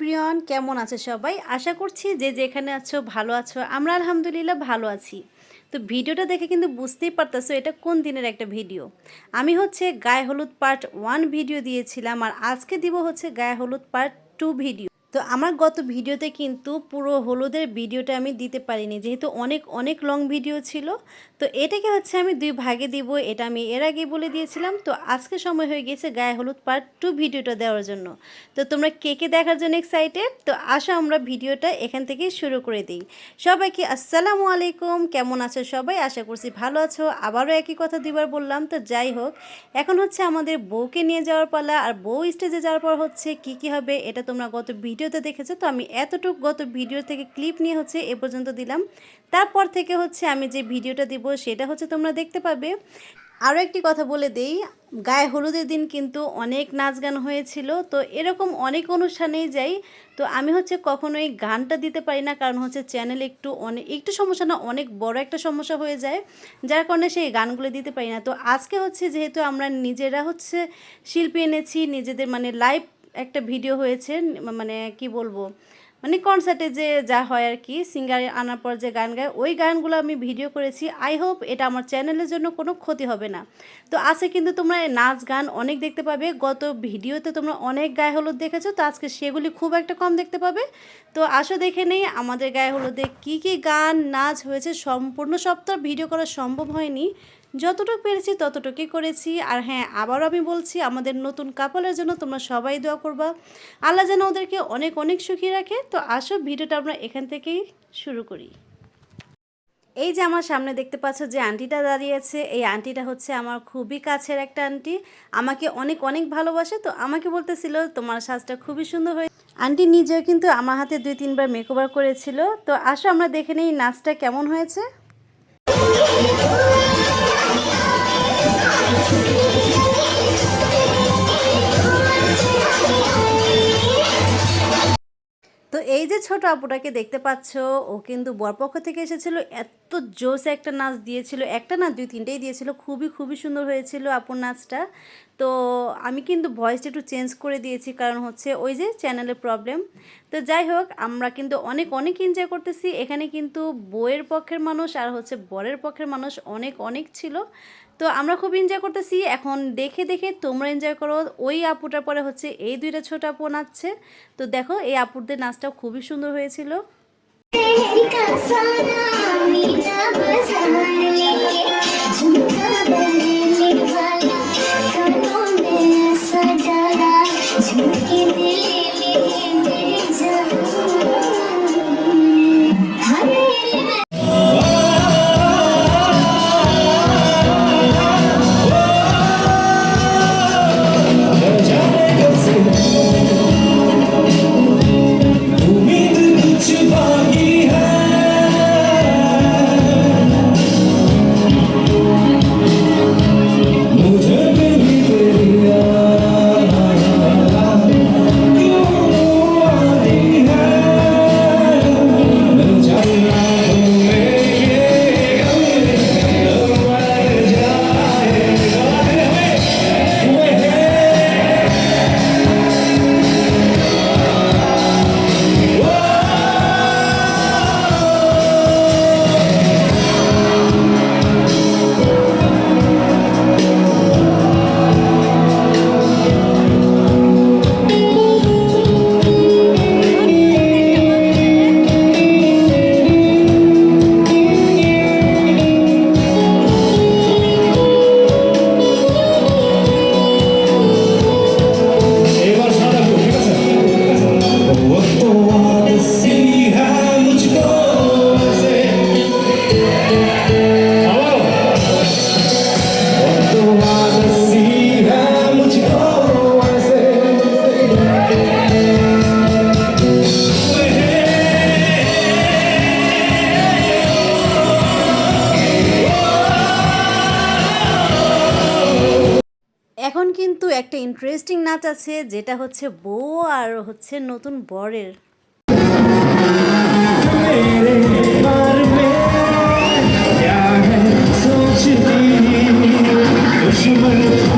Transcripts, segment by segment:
Everyone, কেমন আছে সবাই? আশা করছি যে যেখানে আছো ভালো আছো। আমরা আলহামদুলিল্লাহ ভালো আছি। তো ভিডিওটা দেখে কিন্তু বুঝতেই পারতেছো এটা কোন দিনের একটা ভিডিও। আমি হচ্ছে গায়ে হলুদ পার্ট ওয়ান ভিডিও দিয়েছিলাম আর আজকে দিব হচ্ছে গায়ে হলুদ পার্ট টু ভিডিও তো আমার গত ভিডিওতে কিন্তু পুরো হলুদের ভিডিওটা আমি দিতে পারিনি। যেহেতু অনেক অনেক লং ভিডিও ছিল, তো এটাকে হচ্ছে আমি দুই ভাগে দিব। এটা আমি এর আগে বলে দিয়েছিলাম, তো আজকে সময় হয়ে গেছে গায়ে হলুদ পার্ট টু ভিডিওটা দেওয়ার জন্য। তো তোমরা কে কে দেখার জন্য এক্সাইটেড তো আসো আমরা ভিডিওটা এখান থেকে শুরু করে দিই। সবাইকে আসসালামু আলাইকুম, কেমন আছো সবাই? আশা করছি ভালো আছো। আবারও একই কথা দুবার বললাম, তো যাই হোক, এখন হচ্ছে আমাদের বউকে নিয়ে যাওয়ার পালা। আর বউ স্টেজে যাওয়ার পর হচ্ছে কি কি হবে? এটা তোমরা গত ভিডিওতে দেখেছ? তো আমি এতটুকু গত ভিডিও থেকে ক্লিপ নিয়ে হচ্ছে এ পর্যন্ত দিলাম। তারপর থেকে হচ্ছে আমি যে ভিডিওটা দিব সেটা হচ্ছে তোমরা দেখতে পাবে। আরও একটি কথা বলে দেই, গায়ে হলুদের দিন কিন্তু অনেক নাচ গান হয়েছিল। তো এরকম অনেক অনুষ্ঠানেই যাই, তো আমি হচ্ছে কখনোই গানটা দিতে পারি না। কারণ হচ্ছে চ্যানেল একটু অনেক একটু সমস্যা না, অনেক বড় একটা সমস্যা হয়ে যায়। যার কারণে সেই গানগুলো দিতে পারি না। তো আজকে হচ্ছে যেহেতু আমরা নিজেরা হচ্ছে শিল্পী এনেছি, নিজেদের মানে লাইভ একটা ভিডিও হয়েছে মানে কি বলব মানে কনসার্টে যে যা হয় আর কি সিঙ্গার আনার পর যে গান গায়, ওই গানগুলো আমি ভিডিও করেছি। আই হোপ এটা আমার চ্যানেলের জন্য কোনো ক্ষতি হবে না। তো আজকে কিন্তু তোমরা নাচ গান অনেক দেখতে পাবে। গত ভিডিওতে তোমরা অনেক গায়ে হলুদ দেখেছ, তো আজকে সেগুলি খুব একটা কম দেখতে পাবে। তো আসো দেখে নেই, আমাদের গায়ে হলুদে কি কি গান, নাচ হয়েছে, সম্পূর্ণ সপ্তাহ ভিডিও করা সম্ভব হয়নি। যতটুকু পেরেছি ততটুকুই করেছি। আর হ্যাঁ আবারও আমি বলছি, আমাদের নতুন কাপলের জন্য তোমরা সবাই দোয়া করবা। আল্লাহ যেন ওদেরকে অনেক অনেক সুখী রাখে। তো আসো, ভিডিওটা আমরা এখান থেকেই শুরু করি। এই যে আমার সামনে দেখতে পাচ্ছ যে আন্টিটা দাঁড়িয়েছে এই আন্টিটা হচ্ছে আমার খুবই কাছের একটা আন্টি। আমাকে অনেক অনেক ভালোবাসে। তো আমাকে বলতেছিল, তোমার সাজটা খুবই সুন্দর হয়ে আন্টি নিজেও কিন্তু আমার হাতে দুই, তিনবার মেকওভার করেছিল। তো আসো, আমরা দেখে নিই নাচটা কেমন হয়েছে। তো এই যে ছোট আপুটাকে দেখতে পাচ্ছ, ও কিন্তু বরপক্ষ থেকে এসেছিল, এত জোস একটা নাচ দিয়েছিল, একটা না দুই তিনটেই দিয়েছিল, খুবই খুবই সুন্দর হয়েছিল আপুর নাচটা। তো আমি কিন্তু ভয়েসটা একটু চেঞ্জ করে দিয়েছি, কারণ হচ্ছে ওই যে চ্যানেলের প্রবলেম তো যাই হোক, আমরা কিন্তু অনেক অনেক এনজয় করতেছি। এখানে কিন্তু বইয়ের পক্ষের মানুষ আর হচ্ছে বরের পক্ষের মানুষ অনেক অনেক ছিল। তো আমরা খুব এনজয় করতেছি। এখন দেখে দেখে তোমরা এনজয় করো। ওই আপুটার পরে হচ্ছে এই দুইটা ছোট আপু নাচছে। তো দেখো, এই আপুদের নাচটা খুবই সুন্দর হয়েছিল। নাচ আছে যেটা হচ্ছে বউ আর হচ্ছে নতুন বরের Thank you.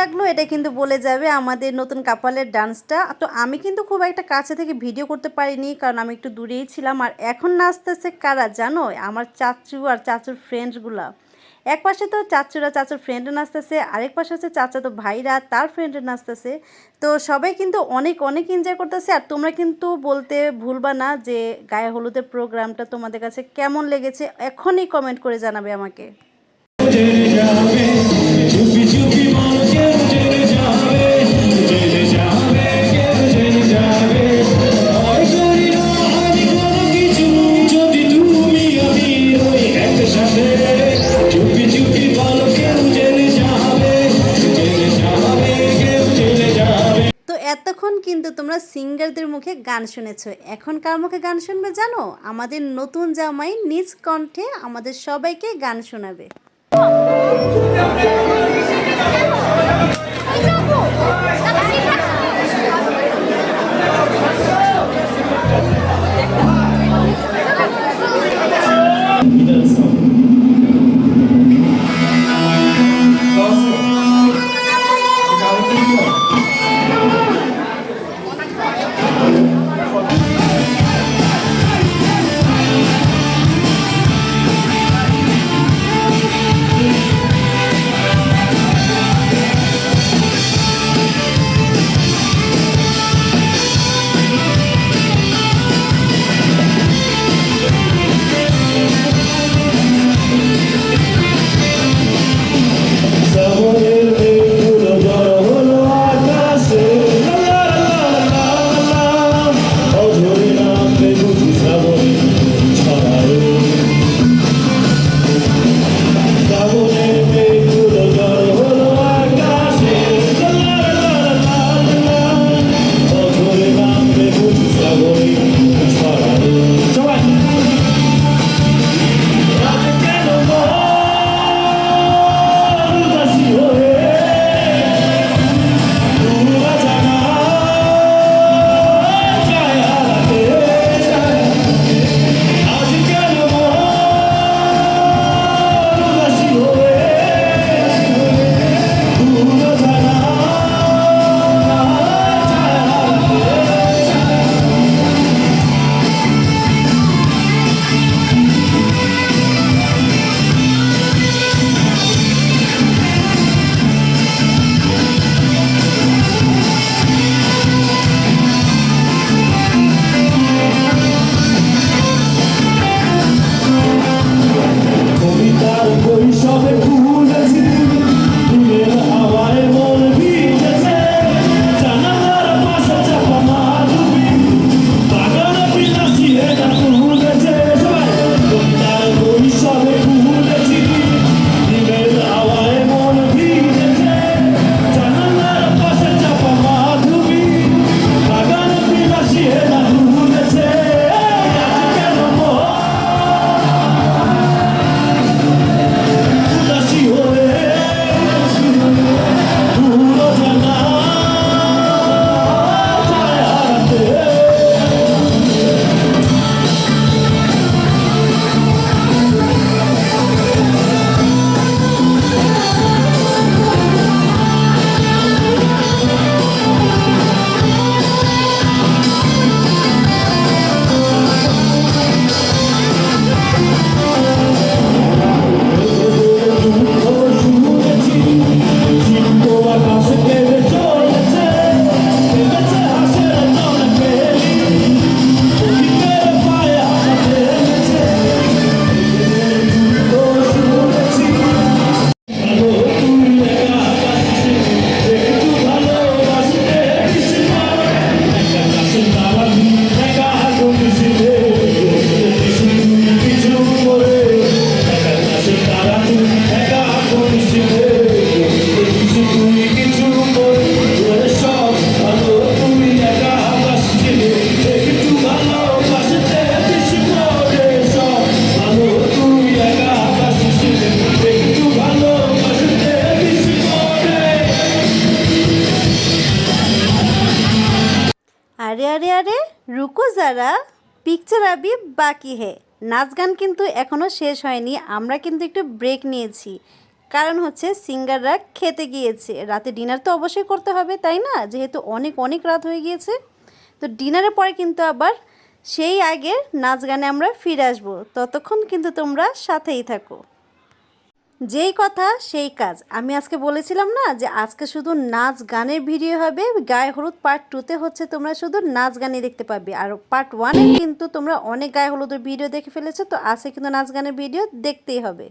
লাগল, এটা কিন্তু বলে যাবে আমাদের নতুন কাপালের ডান্সটা তো আমি কিন্তু খুব একটা কাছে থেকে ভিডিও করতে পারিনি, কারণ আমি একটু দূরেই ছিলাম। আর এখন নাচতেছে কারা জানো? আমার চাচু আর চাচুর ফ্রেন্ডসগুলা এক পাশে তো চাচুরা চাচুর ফ্রেন্ডে নাচতেছে, আরেক পাশে হচ্ছে চাচা তো ভাইরা তার ফ্রেন্ডে নাচতেছে। তো সবাই কিন্তু অনেক অনেক এনজয় করতেছে। আর তোমরা কিন্তু বলতে ভুলবা না যে গায়ে হলুদের প্রোগ্রামটা তোমাদের কাছে কেমন লেগেছে। এখনই কমেন্ট করে জানাবে আমাকে। এখন কিন্তু তোমরা সিঙ্গারদের মুখে গান শুনেছ। এখন কার মুখে গান শুনবে জানো? আমাদের নতুন জামাই নিজ কণ্ঠে আমাদের সবাইকে গান শোনাবে। পিকচার আবি বাকি হে। নাচ গান কিন্তু এখনও শেষ হয়নি, আমরা কিন্তু একটু ব্রেক নিয়েছি। কারণ হচ্ছে সিঙ্গাররা খেতে গিয়েছে। রাতে ডিনার তো অবশ্যই করতে হবে, তাই না? যেহেতু অনেক অনেক রাত হয়ে গিয়েছে। তো ডিনারের পরে কিন্তু আবার সেই আগে নাচ গানে আমরা ফিরে আসব। ততক্ষণ কিন্তু তোমরা সাথেই থাকো। যেই কথা, সেই কাজ। আমি আজকে বলেছিলাম না যে আজকে শুধু নাচ গানের ভিডিও হবে, গায়ে হলুদ পার্ট টুতে হচ্ছে তোমরা শুধু নাচ গানই দেখতে পাবে আর পার্ট ওয়ানে কিন্তু তোমরা অনেক গায়ে হলুদের ভিডিও দেখে ফেলেছো, তো আজকে কিন্তু নাচ গানের ভিডিও দেখতেই হবে।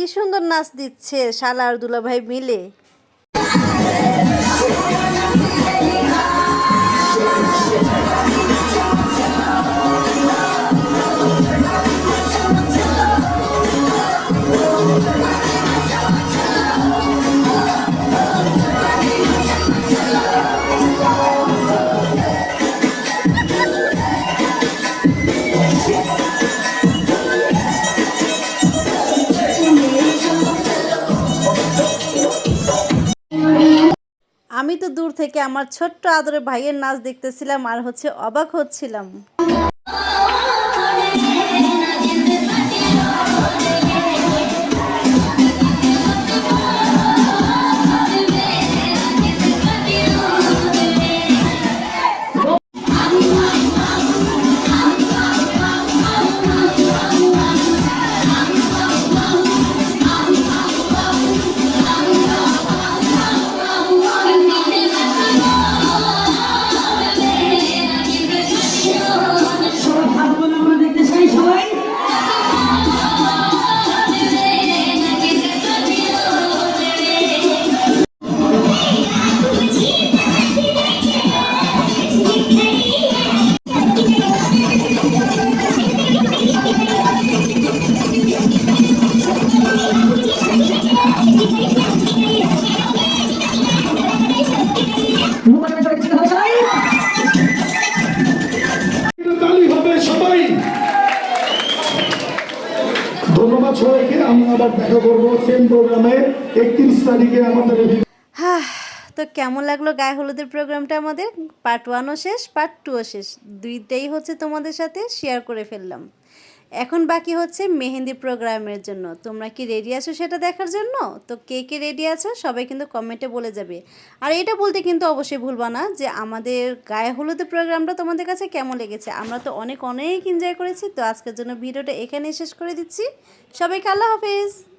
কি সুন্দর নাচ দিচ্ছে শালা আর দুলাভাই মিলে। আমি তো দূর থেকে আমার ছোট্ট আদরের ভাইয়ের নাচ দেখতেছিলাম আর হচ্ছে অবাক হচ্ছিলাম। আবার দেখা করব সেম প্রোগ্রামে একত্রিশ তারিখে আমাদের হ্যাঁ তো কেমন লাগল গায়ে হলুদের প্রোগ্রামটা আমাদের? পার্ট ওয়ানও শেষ পার্ট টুও শেষ। দুইটাই হচ্ছে তোমাদের সাথে শেয়ার করে ফেললাম। এখন বাকি হচ্ছে মেহেন্দি প্রোগ্রামের জন্য। তোমরা কি রেডি আছো সেটা দেখার জন্য? তো কে কে রেডি আছো সবাই কিন্তু কমেন্টে বলে যাবে। আর এটা বলতে কিন্তু অবশ্যই ভুলবা না যে আমাদের গায়ে হলুদের প্রোগ্রামটা তোমাদের কাছে কেমন লেগেছে। আমরা তো অনেক অনেক এনজয় করেছি। তো আজকের জন্য ভিডিওটা এখানেই শেষ করে দিচ্ছি। সবাইকে আল্লাহ হাফেজ।